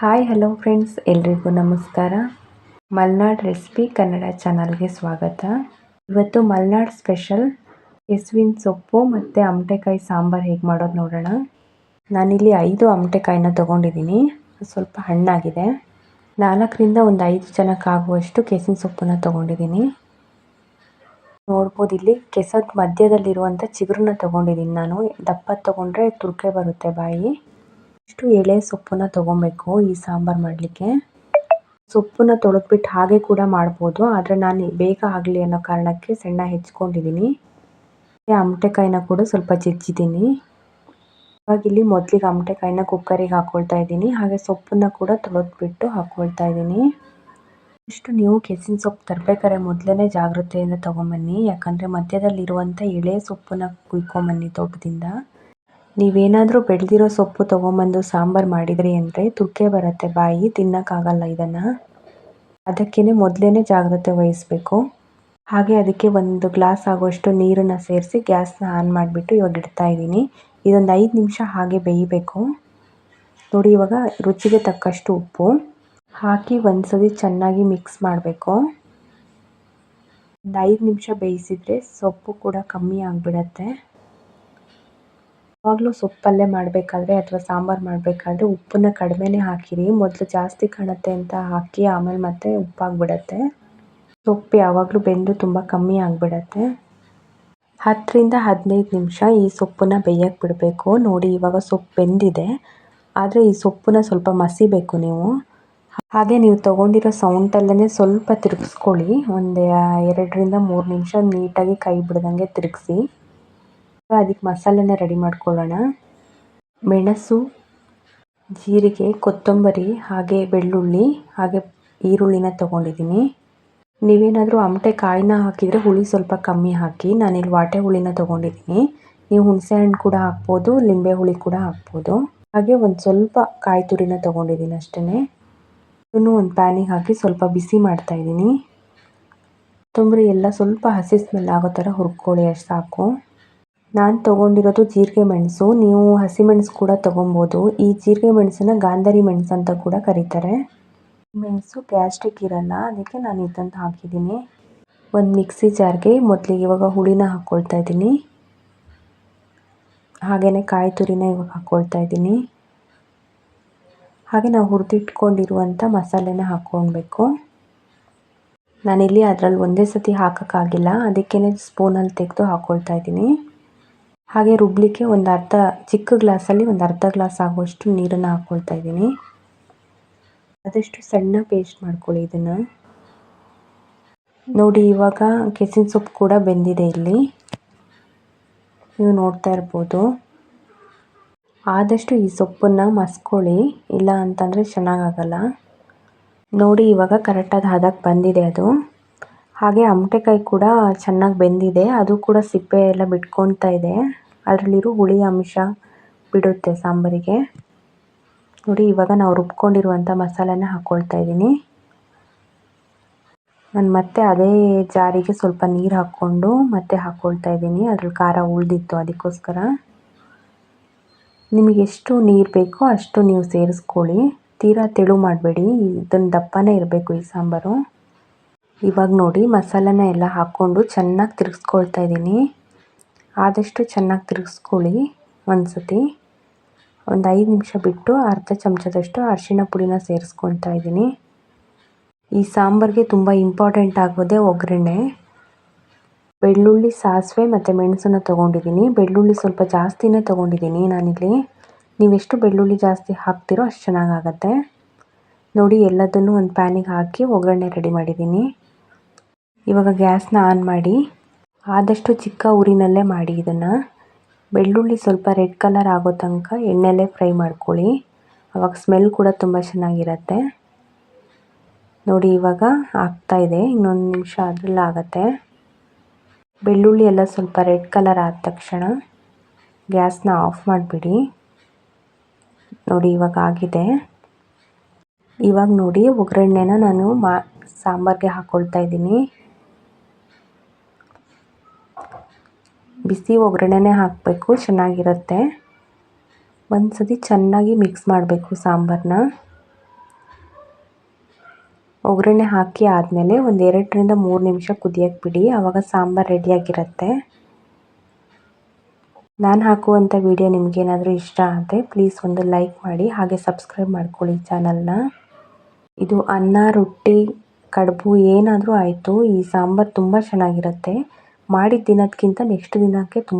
Hi, hello friends, ಎಲ್ರಿಗೂ ನಮಸ್ಕಾರ. Malnad recipe Kannada ಚಾನಲ್ಗೆ ಸ್ವಾಗತ. ಇವತ್ತು ಮಲ್ನಾಡ್ ಸ್ಪೆಷಲ್ ಕೆಸುವಿನ ಸೊಪ್ಪು ಮತ್ತು ಅಮಟೆಕಾಯಿ ಸಾಂಬಾರು ಹೇಗೆ ಮಾಡೋದು ನೋಡೋಣ. ನಾನಿಲ್ಲಿ ಐದು ಅಮಟೆಕಾಯಿನ ತೊಗೊಂಡಿದ್ದೀನಿ. ಸ್ವಲ್ಪ ಹಣ್ಣಾಗಿದೆ. ನಾಲ್ಕರಿಂದ ಒಂದು ಐದು ಜನಕ್ಕಾಗುವಷ್ಟು ಕೆಸಿನ ಸೊಪ್ಪನ್ನು ತೊಗೊಂಡಿದ್ದೀನಿ. ನೋಡ್ಬೋದು ಇಲ್ಲಿ ಕೆಸದ ಮಧ್ಯದಲ್ಲಿರುವಂಥ ಚಿಗುರನ್ನ ತೊಗೊಂಡಿದ್ದೀನಿ ನಾನು. ದಪ್ಪ ತೊಗೊಂಡ್ರೆ ತುರ್ಕೆ ಬರುತ್ತೆ ಬಾಯಿ. ಇಷ್ಟು ಎಳೆ ಸೊಪ್ಪನ್ನ ತೊಗೊಬೇಕು ಈ ಸಾಂಬಾರು ಮಾಡಲಿಕ್ಕೆ. ಸೊಪ್ಪನ್ನ ತೊಳೆದ್ಬಿಟ್ಟು ಹಾಗೆ ಕೂಡ ಮಾಡ್ಬೋದು, ಆದರೆ ನಾನು ಬೇಗ ಆಗಲಿ ಅನ್ನೋ ಕಾರಣಕ್ಕೆ ಸಣ್ಣ ಹೆಚ್ಕೊಂಡಿದ್ದೀನಿ ಅಮಟೆಕಾಯಿನ ಕೂಡ ಸ್ವಲ್ಪ ಜಜ್ಜಿದ್ದೀನಿ. ಇವಾಗ ಇಲ್ಲಿ ಮೊದಲಿಗೆ ಅಮಟೆಕಾಯಿನ ಕುಕ್ಕರಿಗೆ ಹಾಕ್ಕೊಳ್ತಾ ಇದ್ದೀನಿ, ಹಾಗೆ ಸೊಪ್ಪನ್ನ ಕೂಡ ತೊಳೆದ್ಬಿಟ್ಟು ಹಾಕ್ಕೊಳ್ತಾ ಇದ್ದೀನಿ. ಇಷ್ಟು ನೀವು ಕೆಸಿನ ಸೊಪ್ಪು ತರಬೇಕಾದ್ರೆ ಮೊದಲೇ ಜಾಗ್ರತೆಯಿಂದ ತೊಗೊಂಬನ್ನಿ, ಯಾಕಂದರೆ ಮಧ್ಯದಲ್ಲಿರುವಂಥ ಎಳೆ ಸೊಪ್ಪನ್ನ ಕುಯ್ಕೊಂಬನ್ನಿ ತೋಟದಿಂದ. ನೀವೇನಾದರೂ ಬೆಳೆದಿರೋ ಸೊಪ್ಪು ತೊಗೊಂಬಂದು ಸಾಂಬಾರು ಮಾಡಿದ್ರಿ ಅಂದರೆ ತುಕ್ಕೆ ಬರುತ್ತೆ ಬಾಯಿ, ತಿನ್ನೋಕ್ಕಾಗಲ್ಲ ಇದನ್ನು. ಅದಕ್ಕೇ ಮೊದಲೇ ಜಾಗ್ರತೆ ವಹಿಸ್ಬೇಕು. ಹಾಗೆ ಅದಕ್ಕೆ ಒಂದು ಗ್ಲಾಸ್ ಆಗುವಷ್ಟು ನೀರನ್ನು ಸೇರಿಸಿ ಗ್ಯಾಸ್ನ ಆನ್ ಮಾಡಿಬಿಟ್ಟು ಇವಾಗ ಇಡ್ತಾ ಇದ್ದೀನಿ. ಇದೊಂದು ಐದು ನಿಮಿಷ ಹಾಗೆ ಬೇಯಬೇಕು. ನೋಡಿ ಇವಾಗ ರುಚಿಗೆ ತಕ್ಕಷ್ಟು ಉಪ್ಪು ಹಾಕಿ ಒಂದು ಸತಿ ಚೆನ್ನಾಗಿ ಮಿಕ್ಸ್ ಮಾಡಬೇಕು. ಒಂದು ಐದು ನಿಮಿಷ ಬೇಯಿಸಿದರೆ ಸೊಪ್ಪು ಕೂಡ ಕಮ್ಮಿ ಆಗಿಬಿಡತ್ತೆ. ಯಾವಾಗಲೂ ಸೊಪ್ಪು ಮಾಡಬೇಕಾದ್ರೆ ಅಥವಾ ಸಾಂಬಾರು ಮಾಡಬೇಕಾದ್ರೆ ಉಪ್ಪನ್ನ ಕಡಿಮೆನೇ ಹಾಕಿರಿ. ಮೊದಲು ಜಾಸ್ತಿ ಕಾಣುತ್ತೆ ಅಂತ ಹಾಕಿ ಆಮೇಲೆ ಮತ್ತೆ ಉಪ್ಪಾಗ್ಬಿಡತ್ತೆ. ಸೊಪ್ಪು ಯಾವಾಗಲೂ ಬೆಂದು ತುಂಬ ಕಮ್ಮಿ ಆಗಿಬಿಡತ್ತೆ. ಹತ್ತರಿಂದ ಹದಿನೈದು ನಿಮಿಷ ಈ ಸೊಪ್ಪನ್ನ ಬೇಯಕ್ಕೆ ಬಿಡಬೇಕು ನೋಡಿ ಇವಾಗ ಸೊಪ್ಪು ಬೆಂದಿದೆ. ಆದರೆ ಈ ಸೊಪ್ಪನ್ನ ಸ್ವಲ್ಪ ಮಸಿಬೇಕು ನೀವು. ಹಾಗೆ ನೀವು ತೊಗೊಂಡಿರೋ ಸೌಂಟಲ್ಲೇ ಸ್ವಲ್ಪ ತಿರುಗಿಸ್ಕೊಳ್ಳಿ. ಒಂದು ಎರಡರಿಂದ ಮೂರು ನಿಮಿಷ ನೀಟಾಗಿ ಕೈ ಬಿಡ್ದಂಗೆ ತಿರುಗಿಸಿ. ಅದಕ್ಕೆ ಮಸಾಲೆನ ರೆಡಿ ಮಾಡ್ಕೊಳ್ಳೋಣ. ಮೆಣಸು, ಜೀರಿಗೆ, ಕೊತ್ತಂಬರಿ, ಹಾಗೆ ಬೆಳ್ಳುಳ್ಳಿ, ಹಾಗೆ ಈರುಳ್ಳಿನ ತೊಗೊಂಡಿದ್ದೀನಿ. ನೀವೇನಾದರೂ ಅಮಟೆ ಕಾಯಿನ ಹಾಕಿದರೆ ಹುಳಿ ಸ್ವಲ್ಪ ಕಮ್ಮಿ ಹಾಕಿ, ನಾನಿಲ್ಲಿ ವಾಟೆ ಹುಳಿನ ತೊಗೊಂಡಿದ್ದೀನಿ. ನೀವು ಹುಣಸೆ ಹಣ್ಣು ಕೂಡ ಹಾಕ್ಬೋದು, ಲಿಂಬೆ ಹುಳಿ ಕೂಡ ಹಾಕ್ಬೋದು. ಹಾಗೆ ಒಂದು ಸ್ವಲ್ಪ ಕಾಯಿ ತುರಿನ ತೊಗೊಂಡಿದ್ದೀನಿ ಅಷ್ಟೇ ಇದನ್ನು ಒಂದು ಪ್ಯಾನಿಗೆ ಹಾಕಿ ಸ್ವಲ್ಪ ಬಿಸಿ ಮಾಡ್ತಾಯಿದ್ದೀನಿ ಕೊತ್ತಂಬರಿ ಎಲ್ಲ ಸ್ವಲ್ಪ ಹಸಿ ಸ್ಮೆಲ್ ಆಗೋ ಥರ ಹುರ್ಕೊಳ್ಳಿ ಅಷ್ಟು ಸಾಕು. ನಾನು ತೊಗೊಂಡಿರೋದು ಜೀರಿಗೆ ಮೆಣಸು. ನೀವು ಹಸಿಮೆಣಸು ಕೂಡ ತೊಗೊಬೋದು. ಈ ಜೀರಿಗೆ ಮೆಣಸನ್ನ ಗಾಂಧಾರಿ ಮೆಣಸು ಅಂತ ಕೂಡ ಕರೀತಾರೆ. ಮೆಣಸು ಗ್ಯಾಸ್ಟ್ರಿಕ್ ಇರಲ್ಲ, ಅದಕ್ಕೆ ನಾನು ಇದನ್ನು ಹಾಕಿದ್ದೀನಿ. ಒಂದು ಮಿಕ್ಸಿ ಜಾರ್ಗೆ ಮೊದಲಿಗೆ ಇವಾಗ ಹುಳಿನ ಹಾಕ್ಕೊಳ್ತಾ ಇದ್ದೀನಿ. ಹಾಗೆಯೇ ಕಾಯಿ ತುರಿನ ಇವಾಗ ಹಾಕ್ಕೊಳ್ತಾ ಇದ್ದೀನಿ. ಹಾಗೆ ನಾವು ಹುರಿದಿಟ್ಕೊಂಡಿರುವಂಥ ಮಸಾಲೆನ ಹಾಕ್ಕೊಳ್ಬೇಕು ನಾನಿಲ್ಲಿ ಅದರಲ್ಲಿ ಒಂದೇ ಸತಿ ಹಾಕೋಕ್ಕಾಗಿಲ್ಲ. ಅದಕ್ಕೇ ಸ್ಪೂನಲ್ಲಿ ತೆಗೆದು ಹಾಕ್ಕೊಳ್ತಾ ಇದ್ದೀನಿ. ಹಾಗೆ ರುಬ್ಬಲಿಕ್ಕೆ ಒಂದು ಅರ್ಧ, ಚಿಕ್ಕ ಗ್ಲಾಸಲ್ಲಿ ಒಂದು ಅರ್ಧ ಗ್ಲಾಸ್ ಆಗುವಷ್ಟು ನೀರನ್ನು ಹಾಕ್ಕೊಳ್ತಾ ಇದ್ದೀನಿ. ಆದಷ್ಟು ಸಣ್ಣ ಪೇಸ್ಟ್ ಮಾಡ್ಕೊಳ್ಳಿ ಇದನ್ನು. ನೋಡಿ, ಇವಾಗ ಕೆಸಿನ ಸೊಪ್ಪು ಕೂಡ ಬೆಂದಿದೆ ಇಲ್ಲಿ. ನೀವು ನೋಡ್ತಾ ಇರ್ಬೋದು. ಆದಷ್ಟು ಈ ಸೊಪ್ಪನ್ನು ಮಸ್ಕೊಳ್ಳಿ. ಇಲ್ಲ ಅಂತಂದರೆ ಚೆನ್ನಾಗಾಗಲ್ಲ ನೋಡಿ, ಇವಾಗ ಕರೆಕ್ಟಾಗಿ ಹದಕ್ಕೆ ಬಂದಿದೆ ಅದು. ಹಾಗೆ ಅಮಟೆಕಾಯಿ ಕೂಡ ಚೆನ್ನಾಗಿ ಬೆಂದಿದೆ. ಅದು ಕೂಡ ಸಿಪ್ಪೆ ಎಲ್ಲ ಬಿಟ್ಕೊಳ್ತಾ ಇದೆ. ಅದರಲ್ಲಿರೋ ಹುಳಿ ಅಂಶ ಬಿಡುತ್ತೆ ಸಾಂಬಾರಿಗೆ. ನೋಡಿ, ಇವಾಗ ನಾವು ರುಬ್ಕೊಂಡಿರುವಂಥ ಮಸಾಲೆನ ಹಾಕ್ಕೊಳ್ತಾ ಇದ್ದೀನಿ. ನಾನು ಮತ್ತೆ ಅದೇ ಜಾರಿಗೆ ಸ್ವಲ್ಪ ನೀರು ಹಾಕ್ಕೊಂಡು ಮತ್ತೆ ಹಾಕ್ಕೊಳ್ತಾ ಇದ್ದೀನಿ. ಅದ್ರಲ್ಲಿ ಖಾರ ಉಳಿದಿತ್ತು ಅದಕ್ಕೋಸ್ಕರ. ನಿಮಗೆ ಎಷ್ಟು ನೀರು ಬೇಕೋ ಅಷ್ಟು ನೀವು ಸೇರಿಸ್ಕೊಳ್ಳಿ. ತೀರಾ ತೆಳು ಮಾಡಬೇಡಿ. ಇದನ್ನು ದಪ್ಪನೇ ಇರಬೇಕು ಈ ಸಾಂಬಾರು. ಇವಾಗ ನೋಡಿ ಮಸಾಲೆನ ಎಲ್ಲ ಹಾಕ್ಕೊಂಡು ಚೆನ್ನಾಗಿ ತಿರುಗಿಸ್ಕೊಳ್ತಾ ಇದ್ದೀನಿ. ಆದಷ್ಟು ಚೆನ್ನಾಗಿ ತಿರುಗಿಸ್ಕೊಳ್ಳಿ ಒಂದು ಸತಿ ಒಂದು ಐದು ನಿಮಿಷ ಬಿಟ್ಟು ಅರ್ಧ ಚಮಚದಷ್ಟು ಅರಿಶಿಣ ಪುಡಿನ ಸೇರಿಸ್ಕೊಳ್ತಾ ಇದ್ದೀನಿ. ಈ ಸಾಂಬಾರಿಗೆ ತುಂಬ ಇಂಪಾರ್ಟೆಂಟ್ ಆಗೋದೇ ಒಗ್ಗರಣೆ. ಬೆಳ್ಳುಳ್ಳಿ ಸಾಸಿವೆ ಮತ್ತು ಮೆಣಸನ್ನು ತೊಗೊಂಡಿದ್ದೀನಿ. ಬೆಳ್ಳುಳ್ಳಿ ಸ್ವಲ್ಪ ಜಾಸ್ತಿನೇ ತೊಗೊಂಡಿದ್ದೀನಿ ನಾನಿಲ್ಲಿ. ನೀವೆಷ್ಟು ಬೆಳ್ಳುಳ್ಳಿ ಜಾಸ್ತಿ ಹಾಕ್ತಿರೋ ಅಷ್ಟು ಚೆನ್ನಾಗಾಗತ್ತೆ ನೋಡಿ ಎಲ್ಲದನ್ನು ಒಂದು ಪ್ಯಾನಿಗೆ ಹಾಕಿ ಒಗ್ಗರಣೆ ರೆಡಿ ಮಾಡಿದ್ದೀನಿ. ಇವಾಗ ಗ್ಯಾಸ್ನ ಆನ್ ಮಾಡಿ ಆದಷ್ಟು ಚಿಕ್ಕ ಊರಿನಲ್ಲೇ ಮಾಡಿ ಇದನ್ನು. ಬೆಳ್ಳುಳ್ಳಿ ಸ್ವಲ್ಪ ರೆಡ್ ಕಲರ್ ಆಗೋ ತನಕ ಎಣ್ಣೆಲೇ ಫ್ರೈ ಮಾಡ್ಕೊಳ್ಳಿ. ಅವಾಗ ಸ್ಮೆಲ್ ಕೂಡ ತುಂಬ ಚೆನ್ನಾಗಿರತ್ತೆ. ನೋಡಿ, ಇವಾಗ ಇದೆ. ಇನ್ನೊಂದು ನಿಮಿಷ ಅದರಲ್ಲೇ ಆಗುತ್ತೆ. ಬೆಳ್ಳುಳ್ಳಿ ಎಲ್ಲ ಸ್ವಲ್ಪ ರೆಡ್ ಕಲರ್ ಆದ ತಕ್ಷಣ ಗ್ಯಾಸ್ನ ಆಫ್ ಮಾಡಿಬಿಡಿ. ನೋಡಿ, ಇವಾಗ ಆಗಿದೆ. ಇವಾಗ ನೋಡಿ, ಒಗ್ಗರಣೆನ ನಾನು ಮಾ, ಸಾಂಬಾರಿಗೆ ಹಾಕ್ಕೊಳ್ತಾ ಇದ್ದೀನಿ. ಬಿಸಿ ಒಗ್ಗರಣೆನೇ ಹಾಕಬೇಕು, ಚೆನ್ನಾಗಿರುತ್ತೆ. ಒಂದು ಸತಿ ಚೆನ್ನಾಗಿ ಮಿಕ್ಸ್ ಮಾಡಬೇಕು ಸಾಂಬಾರನ್ನ ಒಗ್ಗರಣೆ ಹಾಕಿ ಆದಮೇಲೆ ಒಂದು ಎರಡರಿಂದ ಮೂರು ನಿಮಿಷ ಕುದಿಯೋಕ್ಕೆ ಬಿಡಿ ಆವಾಗ ಸಾಂಬಾರು ರೆಡಿಯಾಗಿರುತ್ತೆ ನಾನು ಹಾಕುವಂಥ ವಿಡಿಯೋ ನಿಮಗೇನಾದರೂ ಇಷ್ಟ ಆದರೆ ಪ್ಲೀಸ್ ಒಂದು ಲೈಕ್ ಮಾಡಿ, ಹಾಗೆ ಸಬ್ಸ್ಕ್ರೈಬ್ ಮಾಡ್ಕೊಳ್ಳಿ ಚಾನಲ್ನ ಇದು ಅನ್ನ, ರೊಟ್ಟಿ, ಕಡುಬು ಏನಾದರೂ ಆಯಿತು, ಈ ಸಾಂಬಾರು ತುಂಬ ಚೆನ್ನಾಗಿರುತ್ತೆ. ಮಾಡಿದ ದಿನಕ್ಕಿಂತ ನೆಕ್ಸ್ಟ್ ದಿನಕ್ಕೆ ತುಂಬ